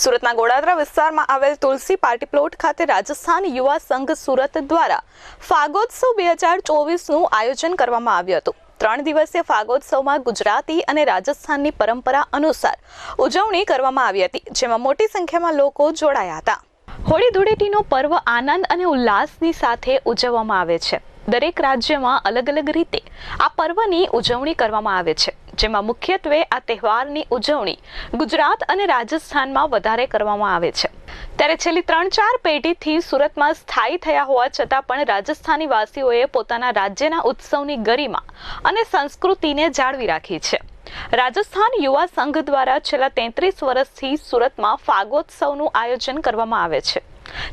સુરતના ગોડાદરા વિસ્તારમાં આવેલ તુલસી પાર્ટી પ્લોટ ખાતે રાજસ્થાન યુવા સંઘ સુરત દ્વારા ફાગોત્સવ બે હજાર ચોવીસનું આયોજન કરવામાં આવ્યું હતું. ત્રણ દિવસીય ફાગોત્સવમાં ગુજરાતી અને રાજસ્થાનની પરંપરા અનુસાર ઉજવણી કરવામાં આવી હતી, જેમાં મોટી સંખ્યામાં લોકો જોડાયા હતા. હોળી ધૂળેટીનો પર્વ આનંદ અને ઉલ્લાસની સાથે ઉજવવામાં આવે છે. દરેક રાજ્યમાં અલગ અલગ રીતે આ પર્વની ઉજવણી કરવામાં આવે છે. જેમાં મુખ્યત્વે આ તહેવારની ઉજવણી ગુજરાત અને રાજસ્થાનમાં વધારે કરવામાં આવે છે. ત્યારે છેલ્લી ત્રણ ચાર પેઢીથી સુરતમાં સ્થાયી થયા હોવા છતાં પણ રાજસ્થાની વાસીઓએ પોતાના રાજ્યના ઉત્સવની ગરિમા અને સંસ્કૃતિને જાળવી રાખી છે. રાજસ્થાન યુવા સંઘ દ્વારા છેલ્લા તેત્રીસ વર્ષથી સુરતમાં ફાગોત્સવનું આયોજન કરવામાં આવે છે.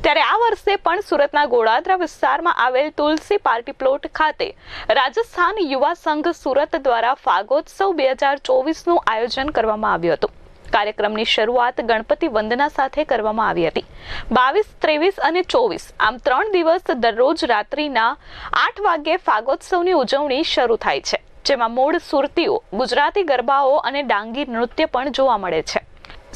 ત્યારે આ વર્ષે પણ સુરતના ગોળાદરા વિસ્તારમાં આવેલ તુલસી પાર્ટી પ્લોટ ખાતે રાજસ્થાન યુવા સંઘ સુરત દ્વારા ફાગોત્સવ બે હજાર ચોવીસનું આયોજન કરવામાં આવ્યું હતું. કાર્યક્રમની શરૂઆત ગણપતિ વંદના સાથે કરવામાં આવી હતી. બાવીસ, ત્રેવીસ અને ચોવીસ, આમ ત્રણ દિવસ દરરોજ રાત્રિના આઠ વાગ્યે ફાગોત્સવની ઉજવણી શરૂ થાય છે, જેમાં મૂળ સુરતીઓ, ગુજરાતી ગરબાઓ અને ડાંગી નૃત્ય પણ જોવા મળે છે.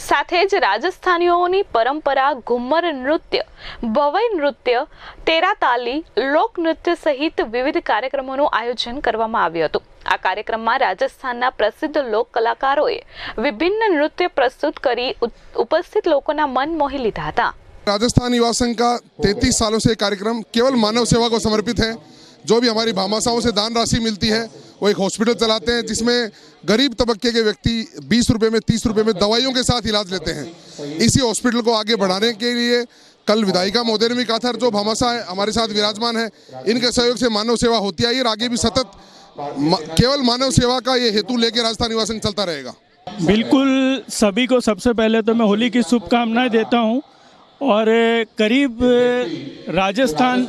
સાથે જ રાજસ્થાનીઓની પરંપરા ઘુમ્મર નૃત્ય ભવઈ નૃત્ય તેરા તાલી લોક નૃત્ય સહિત વિવિધ કાર્યક્રમોનું આયોજન કરવામાં આવ્યું હતું આ કાર્યક્રમમાં રાજસ્થાનના પ્રસિદ્ધ લોક કલાકારોએ વિભિન્ન નૃત્ય પ્રસ્તુત કરી ઉ- ઉપસ્થિત લોકોના મન મોહી લીધા હતા राजस्थान युवा संघ का 33 सालों से ये कार्यक्रम केवल मानव सेवा को समर्पित है जो भी हमारी भामाशाओं से दान राशि मिलती है वो एक हॉस्पिटल चलाते हैं जिसमें गरीब तबके के व्यक्ति 20 रुपए में 30 रुपए में दवाइयों के साथ इलाज लेते हैं। इसी हॉस्पिटल को आगे बढ़ाने के लिए कल विधायिका महोदय ने भी कहा था, जो भामाशा है, हमारे साथ विराजमान है, इनके सहयोग से मानव सेवा होती आई और आगे भी सतत केवल मानव सेवा का ये हेतु लेके राजस्थान युवा संघ चलता रहेगा। बिल्कुल सभी को सबसे पहले तो मैं होली की शुभकामनाएँ देता हूँ। और करीब राजस्थान,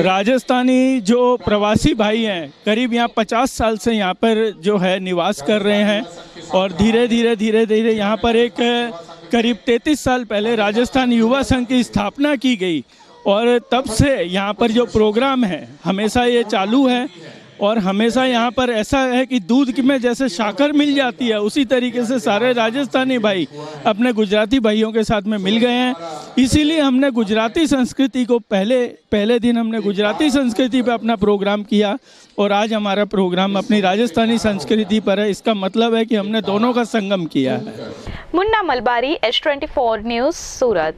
राजस्थानी जो प्रवासी भाई हैं, करीब यहाँ पचास साल से यहाँ पर जो है निवास कर रहे हैं और धीरे धीरे धीरे धीरे यहाँ पर एक करीब तैंतीस साल पहले राजस्थान युवा संघ की स्थापना की गई और तब से यहाँ पर जो प्रोग्राम है, हमेशा ये चालू है। और हमेशा यहाँ पर ऐसा है कि दूध की में जैसे शाकर मिल जाती है, उसी तरीके से सारे राजस्थानी भाई अपने गुजराती भाइयों के साथ में मिल गए हैं। इसीलिए हमने गुजराती संस्कृति को पहले पहले दिन हमने गुजराती संस्कृति पर अपना प्रोग्राम किया और आज हमारा प्रोग्राम अपनी राजस्थानी संस्कृति पर है। इसका मतलब है कि हमने दोनों का संगम किया है। Munna Malabari H twenty news Surat.